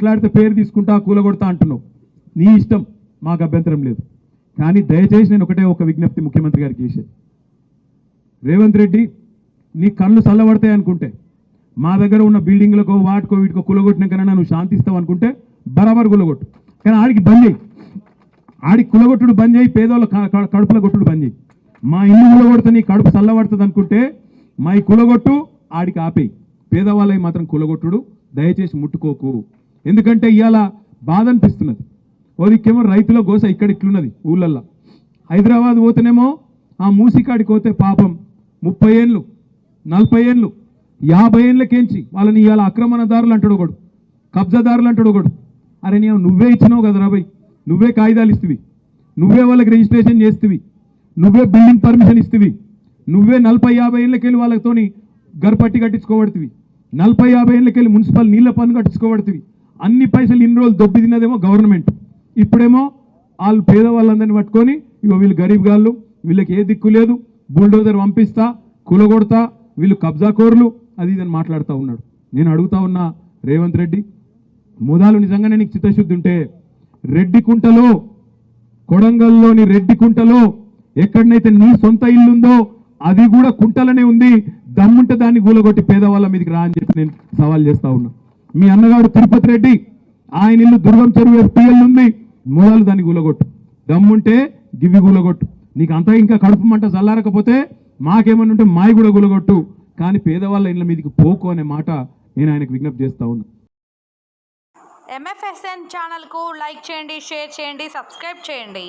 మాట్లాడితే పేరు తీసుకుంటా కూలగొడతా అంటున్నావు. నీ ఇష్టం మాకు అభ్యంతరం లేదు. కానీ దయచేసి నేను ఒకటే ఒక విజ్ఞప్తి ముఖ్యమంత్రి గారికి చేసేది రేవంత్ రెడ్డి నీ కళ్ళు చల్లబడతాయి అనుకుంటే మా దగ్గర ఉన్న బిల్డింగ్లకో వాటికో వీటికో కులగొట్టినాకైనా నువ్వు శాంతిస్తావు అనుకుంటే బరాబర్ కులగొట్టు. కానీ ఆడికి బంద్ చేయి. ఆడికి కులగొట్టుడు బంద్ చేయి పేదోళ్ళ కడుపుల కొట్టుడు బంద్ చేయి. మా ఇల్లు కులగొడితే నీ కడుపు చల్లబడుతుంది అనుకుంటే మా ఈ కులగొట్టు ఆడికి ఆపేయి. పేదవాళ్ళకి మాత్రం కులగొట్టుడు. దయచేసి ముట్టుకోకు. ఎందుకంటే ఇవాళ బాధ అనిపిస్తున్నది ఓదిక్కేమో రైతుల గోస ఇక్కడ ఇట్లున్నది ఊళ్ళల్లో. హైదరాబాద్ పోతేనేమో ఆ మూసికాడికి పోతే పాపం ముప్పై ఏళ్ళు నలభై ఏళ్ళు యాభై ఏళ్ళకేంచి వాళ్ళని ఇవాళ ఆక్రమణదారులు అంటాడు ఒకడు కబ్జాదారులు అంటాడు ఒకడు. అరే నీవు నువ్వే ఇచ్చినావు కదా రాబాయ్ నువ్వే కాగితాలు ఇస్తువి. నువ్వే వాళ్ళకి రిజిస్ట్రేషన్ చేస్తువి. నువ్వే బిల్డింగ్ పర్మిషన్ ఇస్తువి. నువ్వే నలభై యాభై ఏళ్ళకెళ్ళి వాళ్ళతోని గర్పట్టి కట్టించుకోబడుతుంది నలభై యాభై ఏళ్ళకెళ్ళి మున్సిపల్ నీళ్ళ పన్ను కట్టించుకోబడుతుంది అన్ని పైసలు ఇన్ని రోజులు దొబ్బి తిన్నదేమో గవర్నమెంట్. ఇప్పుడేమో వాళ్ళు పేదవాళ్ళందరినీ పట్టుకొని ఇగో వీళ్ళు గరీబ్ గాళ్ళు వీళ్ళకి ఏ దిక్కు లేదు బుల్డోజర్ పంపిస్తా కూలగొడతా వీళ్ళు కబ్జా కోర్లు అది ఇదని మాట్లాడుతూ ఉన్నాడు. నేను అడుగుతా ఉన్నా రేవంత్ రెడ్డి ముదాలు నిజంగానే నీకు చిత్తశుద్ధి ఉంటే రెడ్డి కుంటలో కొడంగల్లోని రెడ్డి కుంటలో ఎక్కడనైతే నీ సొంత ఇల్లుందో అది కూడా కుంటలనే ఉంది దమ్ముంటే దాన్ని గూలగొట్టి పేదవాళ్ళ మీదకి రా అని చెప్పి నేను సవాల్ చేస్తా ఉన్నా. మీ అన్నగాడు తిరుపతి రెడ్డి ఆయన ఇల్లు దుర్గం చెరువు ఎఫ్పిఎల్ ఉంది మూలాలు దాన్ని గులగొట్టు. దమ్ముంటే గివి గులగొట్టు. నీకు అంతా ఇంకా కడుపు మంట చల్లారకపోతే మాకేమన్నా ఉంటే మాయ కూడా గులగొట్టు. కానీ పేదవాళ్ళ ఇళ్ళ మీదకి పోకు అనే మాట నేను ఆయనకు విజ్ఞప్తి చేస్తా ఉన్నా. ఎంఎఫ్ఎస్ఎన్ ఛానల్కు లైక్ చేయండి షేర్ చేయండి సబ్స్క్రైబ్ చేయండి.